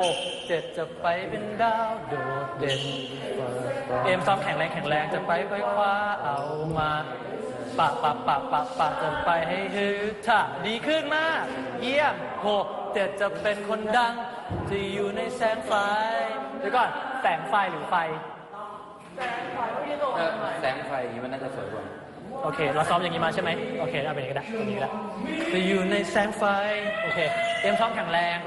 หกเจ็ดจะไปเป็นดาวโดดเด่น เอมซ้อมแข็งแรงแข็งแรงจะไปค่อยคว้าเอามาปะปะปะปะปะจะไปให้ฮึถ้าดีขึ้นมาก เยี่ยมหกเจ็ดจะเป็นคนดัง จะอยู่ในแสงไฟเดี๋ยวก่อนแสงไฟหรือไฟ เออแสงไฟอย่างนี้มันน่าจะสวยกว่าโอเค เราซ้อมอย่างนี้มาใช่ไหมโอเคเอาไปอย่างนี้ก็ได้ตรงนี้ก็ได้จะอยู่ในแสงไฟ โอเค เตรียมซ้อมแข็งแรง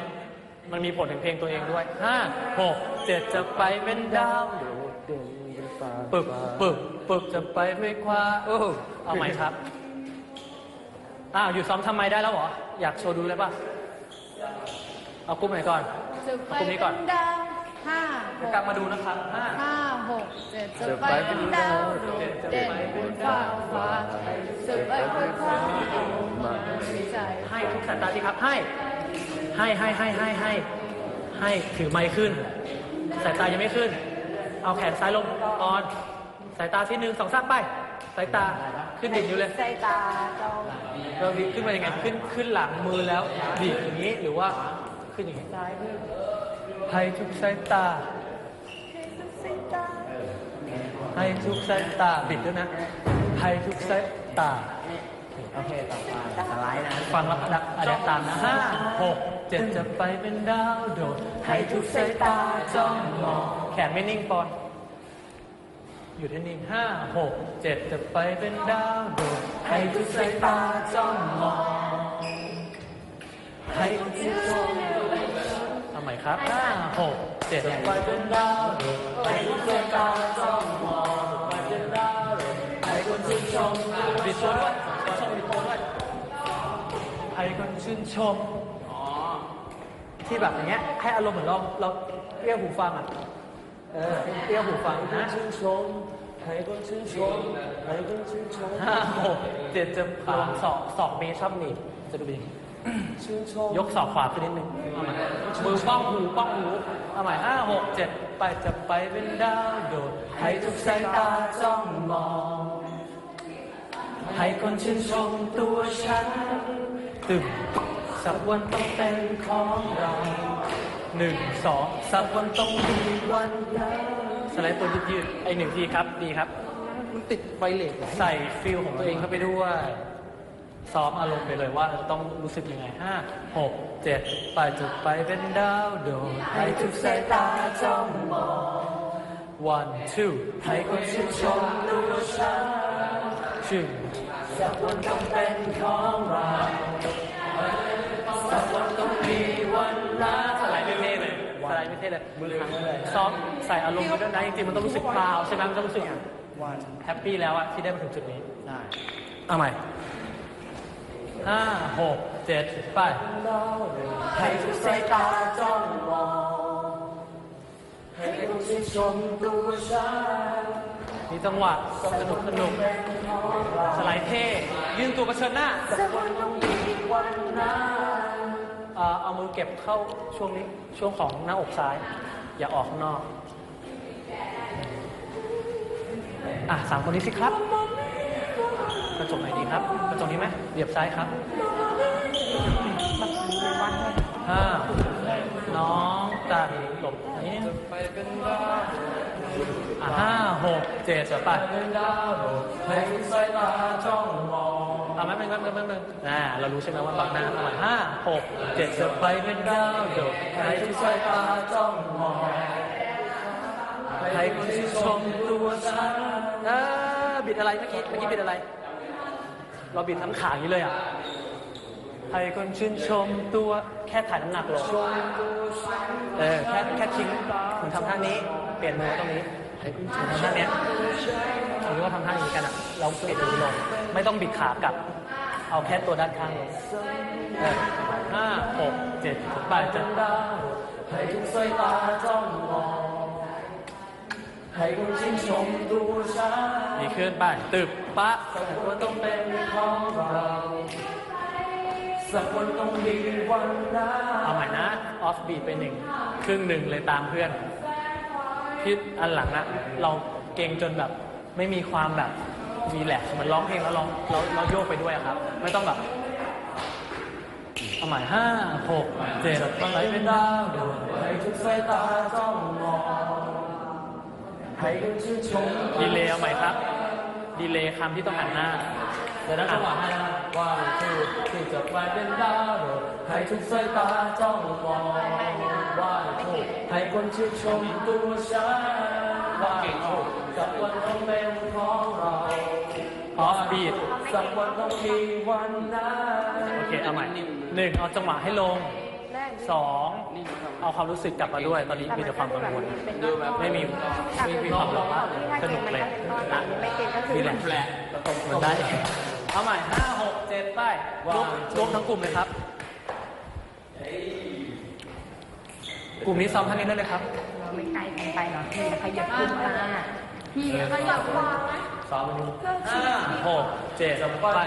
มันมีผลถึงเพลงตัวเองด้วยห้าหกเจ็ดจะไปเป็นดาวโดดเด่นเป็นฟ้าปึกปึกปึกจะไปไม่คว้าโอ้เอาใหม่ครับ อ้าวอยู่ซ้อมทำไมได้แล้วเหรอ อยากโชว์ดูเลยป่ะ เอากลุ่มไหนก่อน จะไปเอากลุ่มนี้ก่อนเป็นดาวห้าหเดี๋ยวกกลับมาดูนะครับห้า ห้าหกเจ็ดจะไปเป็นดาวโดดเด่นบนฟ้าฟ้าจะไปค่อยคว้ามาใจ ให้ทุกสายตาที่ครับให้ ให้ให้ให้ให้ให้ให้ถือไม้ขึ้น สายตายังไม่ขึ้น เอาแขนซ้ายลงออน สายตาที่หนึ่งสองสามไป สายตาขึ้นดิ่งอยู่เลยใจตาเจ้าเราดีขึ้นมายังไงขึ้นขึ้นหลังมือแล้วดีดอย่างนี้หรือว่าขึ้นอย่างนี้ให้ทุกสายตาให้ทุกสายตาบิดด้วยนะให้ทุกสายตา โอเค ต่อไปสไลด์นะ ฟังแล้วดักอะไรตามนะห้าหก เจ็ดจะไปเป็นดาวโดด ให้ทุกสายตาจ้องมอง แขนไม่นิ่งปอน อยู่ที่นิ่งห้าหกเจ็ดจะไปเป็นดาวโดด ให้ทุกสายตาจ้องมอง ให้ทุกชมทำไมครับห้าหกเจ็ดจะไปเป็นดาวโดด ให้ทุกสายตาจ้องมองไปเป็นดาวโดดให้คนชื่นชมบิดตัวด้วยชมบิดตัวด้วยให้คนชื่นชมอ๋อ ที่แบบอย่างเงี้ยให้อารมณ์เหมือนเราเราเอี้ยวหูฟังอะเออเอี้ยวหูฟังนะ ชื่นชมให้คนชื่นชมให้คนชื่นชมห้าหกเจ็ดจะลงสองสองเมตรชอบหนีบจะดูเป็นยังไงชื่นชมยกศอกขวาขึ้นนิดนึงเอาใหม่มือป้องหูป้องหูเอาใหม่ห้าหกเจ็ดไปจะไปเป็นดาวโดดให้ทุกสายตาจ้องมอง ให้คนชื่นชมตัวฉันตึง สักวันต้องเป็นของเราหนึ่งสองสักวันต้องมีวันนั้นสไลด์ตัวยืดยืดๆไอหนึ่งทีครับดีครับ มันติดไฟเหล็กใส่ฟิลของตัวเองเข้าไปด้วย ซ้อมอารมณ์ไปเลยว่าต้องรู้สึกยังไงห้าหกเจ็ดไปจุดไปเป็นดาวโดดให้ทุกสายตาจ้องมอง one two ให้คนชื่นชมตัวฉันชื่นสักวันต้องเป็นของเรา สักวันต้องมีวันนั้นสไลด์ไม่เท่เลยสไลด์ไม่เท่เลยมือค้างเลยซ้อมใส่อารมณ์ไปด้วยนะจริงๆมันต้องรู้สึกพราวใช่ไหมมันต้องรู้สึกอย่างวันแฮปปี้แล้วอะที่ได้มาถึงจุดนี้ได้เอาใหม่ห้าหกเจ็ดไปให้ทุกสายตาจ้องมองให้ทุกชื่นชมตัวฉันมีจังหวะสนุกสนุกสไลด์เท่ ยืนตัวกระเชิญหน้าสักวันต้องมีวันนั้นเอ่อเอา มือเก็บเข้าช่วงนี้ช่วงของหน้าอกซ้าย อย่าออกนอกอะสามคนนี้สิครับกระจกไหนดีครับกระจกนี้ไหมเหยียบซ้ายครับห้าน้องตันหลบนี้ไปเป็นดาวอะห้าหกเจ็ดจะไปเป็นดาวให้สายตาจ้องมอง อะไม่เป็นไม่เป็นไม่เป็นอ่าเรารู้ใช่ไหมว่าบังหน้าเอาใหม่ห้าหกเจ็ดจะไปเป็นดาวโดดให้ทุกสายตาจ้องมองให้คนชื่นชมตัวฉันบิดอะไรเมื่อกี้เมื่อกี้บิดอะไร เราบิดทั้งขาอย่างนี้เลยอะให้คนชื่นชมตัวแค่ถ่ายน้ำหนักลงเออแค่แค่ทิ้งผมทำท่านี้ เปลี่ยนมือตรงนี้ ทำท่าเนี้ยหรือว่าทำท่าอย่างนี้กันอะ เราเปลี่ยนมือลง ไม่ต้องบิดขากลับ เอาแค่ตัวด้านข้างลงเออห้าหกเจ็ดแปดจะดาวให้ทุกสายตาจ้องมองให้คนชื่นชมตัวฉันนี่ขึ้นไปตึบปะสักวันต้องเป็นของเราสักวันต้องมีวันนั้นเอาใหม่นะ ออฟบีไปหนึ่งครึ่งหนึ่งเลยตามเพื่อน ที่อันหลังนะเราเก่งจนแบบไม่มีความแบบมีแหลกเหมันร้องเพลงแล้วเราเราเราโยกไปด้วยอะครับ ไม่ต้องแบบเอาใหม่ห้าหกเจ็ดไปเป็นดาวโดดให้สายตาจ้องมองให้คนชื่นชมดีเลย์เอาใหม่ครับ ดีเลย์คำที่ต้องหันหน้า เดี๋ยวนะจังหวะให้นะว่า คือที่จะไปเป็นดาวโดดให้ทุกสายตาจ้องมองว่าคือให้คนชื่นชมตัวฉันว่าคือสักวันต้องเป็นของเราออบีดสักวันต้องมีวันนั้นโอเคเอาใหม่หนึ่งเอาจังหวะให้ลงสองเอาความรู้สึกกลับมาด้วย ตอนนี้มีแต่ความกังวลไม่มีไม่มีความแบบว่าสนุกเลยไม่เก่งก็คือนี่แหละมันได้ เอาใหม่ห้าหกเจ็ดไปรวมรวมทั้งกลุ่มเลยครับ กลุ่มนี้ซ้อมท่านี้ได้เลยครับเราไม่ไกลกันไปหรอกพี่ขยับขึ้นมาพี่ขยับวางนะซ้อมมันห้าหกเจ็ดไป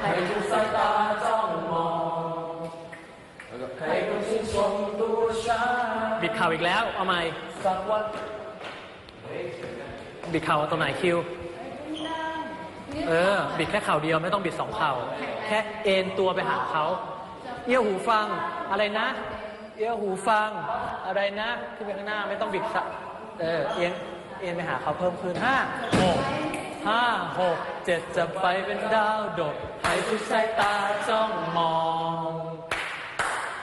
ให้ทุกสายตาจ้องมองให้คนชื่นชมตัวฉันบิดเข่าอีกแล้ว เอาใหม่สักวันบิดเข่าตรงไหนคิว เออ บิดแค่เข่าเดียวไม่ต้องบิดสองเข่า แค่เอ็นตัวไปหาเขา เอี้ยวหูฟังอะไรนะ เอี้ยวหูฟังอะไรนะ ขึ้นไปข้างหน้าไม่ต้องบิดสะเออเอียงเอ็นไปหาเขาเพิ่มขึ้นห้าหกห้าหกเจ็ดจะไปเป็นดาวโดดให้ทุกสายตาจ้องมอง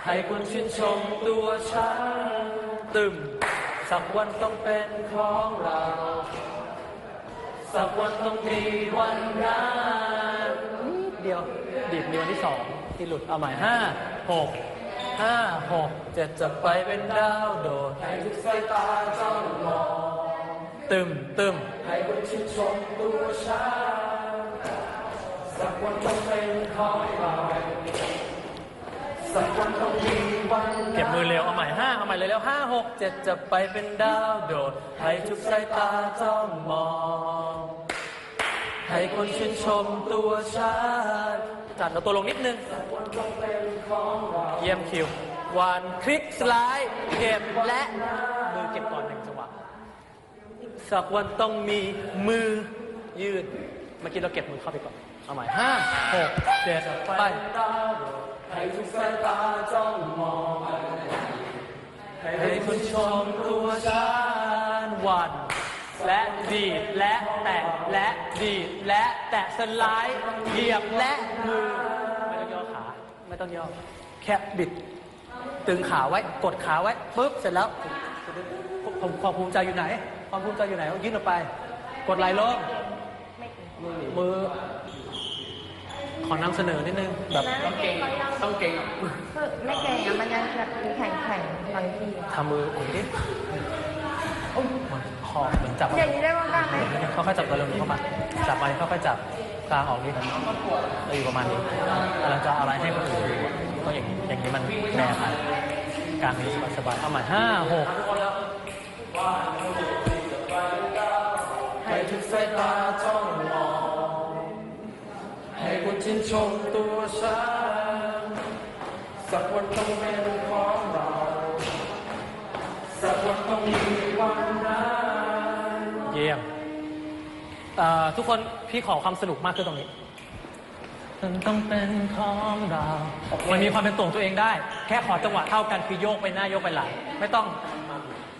ให้คนชื่นชมตัวฉันตึมสักวันต้องเป็นของเรา สักวันต้องมีวันนั้นนิดเดียวดีดมีวันที่สองที่หลุดเอาใหม่ห้าหกห้าหกเจ็ดจะไปเป็นดาวโดดให้ทุกสายตาจ้องมองตึมตึมให้คนชื่นชมตัวฉันสักวันต้องเป็นของเรา เก็บมือเร็ว เอาใหม่ห้าเอาใหม่เลยเร็วห้าหกเจ็ดจะไปเป็นดาวโดด ให้ทุกสายตาจ้องมอง ให้คนชื่นชมตัวฉันจัดเอาตัวลงนิดนึง เยี่ยมคิววันคลิกสไลด์เก็บและมือเก็บก่อนหนึ่งจังหวะสักวันต้องมีมือยืดเมื่อกี้เราเก็บมือเข้าไปก่อน เอาใหม่ห้าหกเจ็ดไป ให้ทุกสายตาจ้องมองให้คนชมตัวฉันวันและดีดและแตะและดีดและแตะสไลด์เหยียบและมือ ไม่ต้องย่อขา ไม่ต้องย่อ แค่บิด ตึงขาไว้ กดขาไว้ปุ๊บเสร็จแล้วผมความภูมิใจอยู่ไหน ความภูมิใจอยู่ไหนยื่นออกไป กดไหลลงมือ ขอนำเสนอนิดนึงแบบต้องเก่งต้องเก่งไม่เก่งอะมันยังแบบแข็งแข็งบางทีทำมืออย่างนี้คอเหมือนจับอย่างนี้ได้ว่ากล้าไหมค่อยๆจับตัวลงเข้ามาจับไปค่อยๆจับกลางออกนี่เราอยู่ประมาณนี้เราจะเอาอะไรให้คนอื่นดูอะก็อย่างนี้อย่างนี้มันแน่ไปกลางนี้สบายๆเอาใหม่ห้าหกให้ทุกสายตาจ้องมอง ให้คนชื่นชมตัวฉันสักวันต้องเป็นของเรา สักวันต้องมีวันนั้นเยี่ยมเอ่อทุกคนพี่ขอความสนุกมากขึ้นตรงนี้มันต้องเป็นของเรา มันมีความเป็นตัวของตัวเองได้ แค่ขอจังหวะเท่ากันคือโยกไปหน้าโยกไปหลัง ไม่ต้อง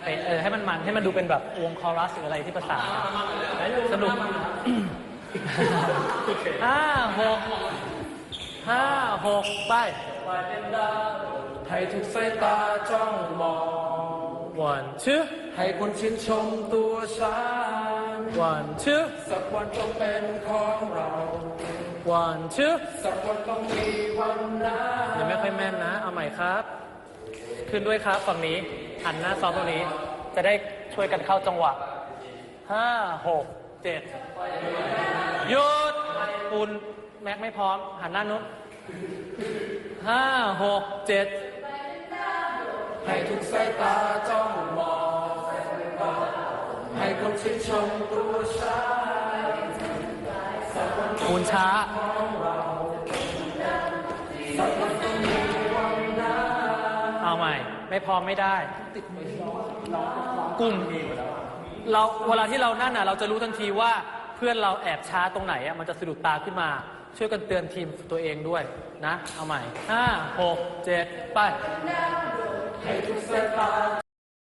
เออเออให้มันมันให้มันดูเป็นแบบวงคอรัสหรืออะไรที่ประสานกันสนุก ห้าหกห้าหกไปให้ทุกสายตาจ้องมอง one two ให้คนชื่นชมตัวฉัน one two สักวันต้องเป็นของเรา one two สักวันต้องมีวันนั้นยังไม่ค่อยแม่นนะ เอาใหม่ครับ ขึ้นด้วยครับฝั่งนี้หันหน้าซ้อมตรงนี้ จะได้ช่วยกันเข้าจังหวะห้าหกเจ็ดหยุดปูนแม็กไม่พร้อม หันหน้านุ๊กห้าหกเจ็ดให้ทุกสายตาจ้องมองให้คนชื่นชมตัวฉันปูนช้าเอาใหม่ ไม่พร้อมไม่ได้กลุ่ม เราเวลาที่เรานั่นน่ะเราจะรู้ทันทีว่าเพื่อนเราแอบช้าตรงไหนอะมันจะสะดุดตาขึ้นมา ช่วยกันเตือนทีมตัวเองด้วยนะ เอาใหม่ห้าหกเจ็ดไป